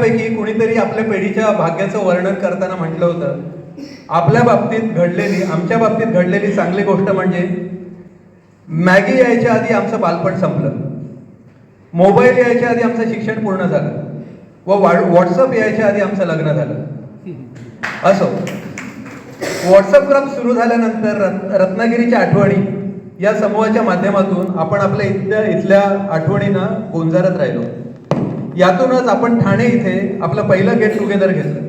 आपल्यापैकी कुणीतरी आपल्या पिढीच्या भाग्याचं वर्णन करताना म्हटलं होतं. आपल्या बाबतीत घडलेली आमच्या बाबतीत घडलेली चांगली गोष्ट म्हणजे मॅगी यायच्या आधी आमचं बालपण संपलं. मोबाईल यायच्या आधी आमचं शिक्षण पूर्ण झालं. व व्हॉट्सअप यायच्या आधी आमचं लग्न झालं. असो. व्हॉट्सअप ग्रुप सुरू झाल्यानंतर रत्नागिरीच्या आठवणी या समूहाच्या माध्यमातून आपण आपल्या इथल्या इथल्या आठवणींना गोंजारत राहिलो. यातूनच आपण ठाणे इथे आपलं पहिलं गेट टुगेदर घेतलं.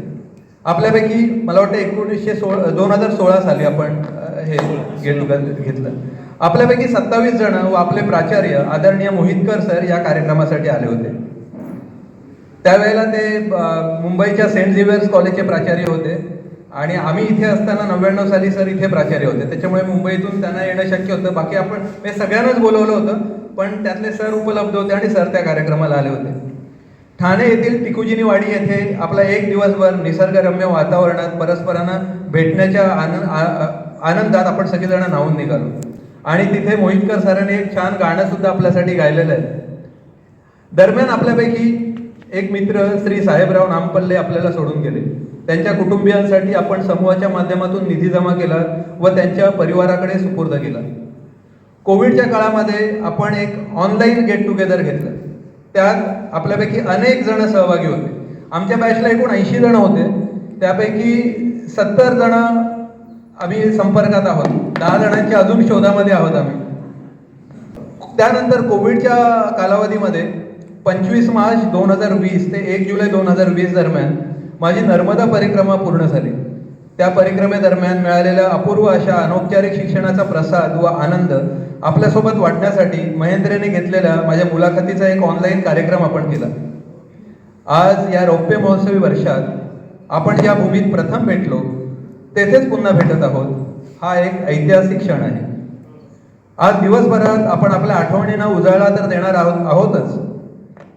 आपल्यापैकी मला वाटतं एकोणीसशे सोळा दोन हजार सोळा साली आपण हे गेट टुगेदर घेतलं. आपल्यापैकी सत्तावीस जण व आपले प्राचार्य आदरणीय मोहितकर सर या कार्यक्रमासाठी आले होते. त्यावेळेला ते मुंबईच्या सेंट झेवियर्स कॉलेजचे प्राचार्य होते आणि आम्ही इथे असताना नव्याण्णव साली सर इथे प्राचार्य होते. त्याच्यामुळे मुंबईतून त्यांना येणं शक्य होतं. बाकी आपण हे सगळ्यांनाच बोलवलं होतं पण त्यातले सर उपलब्ध होते आणि सर त्या कार्यक्रमाला आले होते. ठाणे येथील टिकुजिनी वाडी येथे आपला एक दिवसभर निसर्गरम्य वातावरणात परस्परांना भेटण्याच्या आनंद आ- आनंदात आपण सगळेजण नाहून निघालो. आणि तिथे मोहितकर सरांनी एक छान गाणं सुद्धा आपल्यासाठी गायलेलं आहे. दरम्यान आपल्यापैकी एक मित्र श्री साहेबराव नामपल्ले आपल्याला सोडून गेले. त्यांच्या कुटुंबियांसाठी आपण समूहाच्या माध्यमातून निधी जमा केला व त्यांच्या परिवाराकडे सुपूर्द केला. कोविडच्या काळामध्ये आपण एक ऑनलाईन गेट टुगेदर घेतलं. त्यात आपल्यापैकी अनेक जण सहभागी होते. आमच्या बॅचला एकूण ऐंशी जण होते. त्यापैकी सत्तर जण आम्ही संपर्कात आहोत. दहा जणांच्या अजून शोधामध्ये आहोत आम्ही. त्यानंतर कोविडच्या कालावधीमध्ये पंचवीस मार्च दोन हजार वीस ते एक जुलै दोन हजार वीस दरम्यान माझी नर्मदा परिक्रमा पूर्ण झाली. त्या परिक्रमेदरम्यान मिळालेल्या अपूर्व अशा अनौपचारिक शिक्षणाचा प्रसाद व आनंद आपल्यासोबत वाटण्यासाठी महेंद्रने घेतलेल्या माझ्या मुलाखतीचा एक ऑनलाईन कार्यक्रम आपण केला. आज या रौप्य महोत्सवी वर्षात आपण ज्या भूमीत प्रथम भेटलो तेथेच पुन्हा भेटत आहोत. हा एक ऐतिहासिक क्षण आहे. आज दिवसभरात आपण आपल्या आठवणींना उजाळा तर देणार आहोत आहोतच.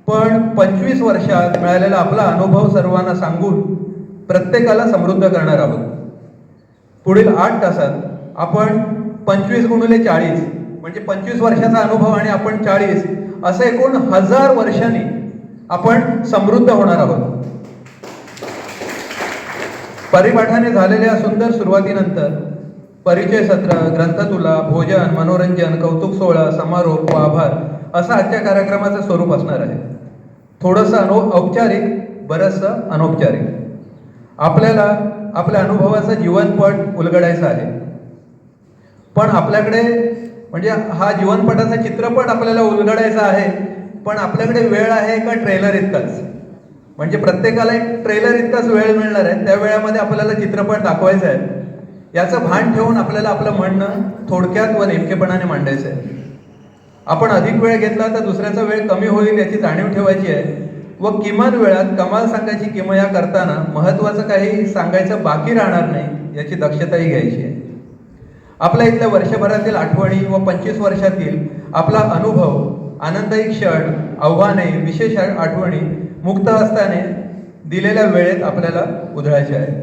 पण पंचवीस वर्षात मिळालेला आपला अनुभव सर्वांना सांगून प्रत्येकाला समृद्ध करणार आहोत. पुढील आठ तासात आपण पंचवीस गुणिले चाळीस म्हणजे पंचवीस वर्षाचा अनुभव आणि आपण चाळीस असं एकूण हजार वर्षांनी आपण समृद्ध होणार आहोत. परिपाठाने झालेल्या सुंदर सुरुवातीनंतर परिचय सत्र ग्रंथतुला भोजन मनोरंजन कौतुक सोहळा समारोप व आभार असं आजच्या कार्यक्रमाचं स्वरूप असणार आहे. थोडंसं अनो औपचारिक बरंचसं अनौपचारिक. आपल्याला आपल्या अनुभवाचा जीवनपट उलगडायचा आहे. पण आपल्याकडे म्हणजे हा जीवनपटाचा चित्रपट आपल्याला उलगडायचा आहे पण आपल्याकडे वेळ आहे का ट्रेलर इतकाच? म्हणजे प्रत्येकाला एक ट्रेलर इतकाच वेळ मिळणार आहे त्या वेळामध्ये आपल्याला चित्रपट दाखवायचा आहे याचं भान ठेवून आपल्याला आपलं म्हणणं थोडक्यात व नेमकेपणाने मांडायचं आहे. आपण अधिक वेळ घेतला तर दुसऱ्याचा वेळ कमी होईल याची जाणीव ठेवायची आहे. व किमान वेळात कमाल सांगायची किमया करताना महत्त्वाचं काही सांगायचं बाकी राहणार नाही याची दक्षताही घ्यायची आहे. आपल्या इथल्या वर्षभरातील आठवणी व पंचवीस वर्षातील आपला अनुभव आनंददायी क्षण आव्हाने विशेष आठवणी मुक्त असताने दिलेल्या वेळेत आपल्याला उधळायचे आहे.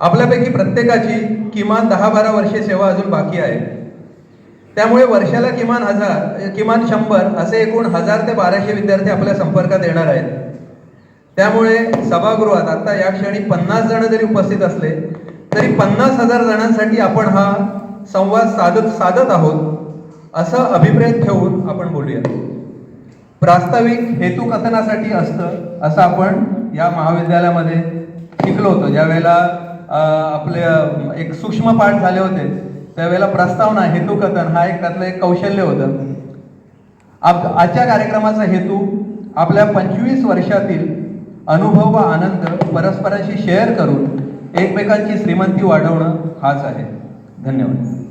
आपल्यापैकी प्रत्येकाची किमान दहा बारा वर्षे सेवा अजून बाकी आहे. त्यामुळे वर्षाला किमान हजार किमान शंभर असे एकूण हजार ते बाराशे विद्यार्थी आपल्या संपर्कात येणार आहेत. त्यामुळे सभागृहात आता या क्षणी पन्नास जण जरी उपस्थित असले तरी पन्नास हजार जणांसाठी आपण हा संवाद साधत साधत आहोत असं अभिप्रेत ठेवून आपण बोलूया प्रास्ताविक हेतुकथनासाठी असतं असं आपण या महाविद्यालयामध्ये शिकलो होतो. ज्या वेळेला आपले एक सूक्ष्म पाठ झाले होते त्यावेळेला प्रस्तावना हेतू कथन हा एक त्यातलं एक कौशल्य होतं. आप आजच्या कार्यक्रमाचा हेतू आपल्या पंचवीस वर्षातील अनुभव व आनंद परस्परांशी शेअर करून एकमेकांची श्रीमंती वाढवणं हाच आहे. धन्यवाद.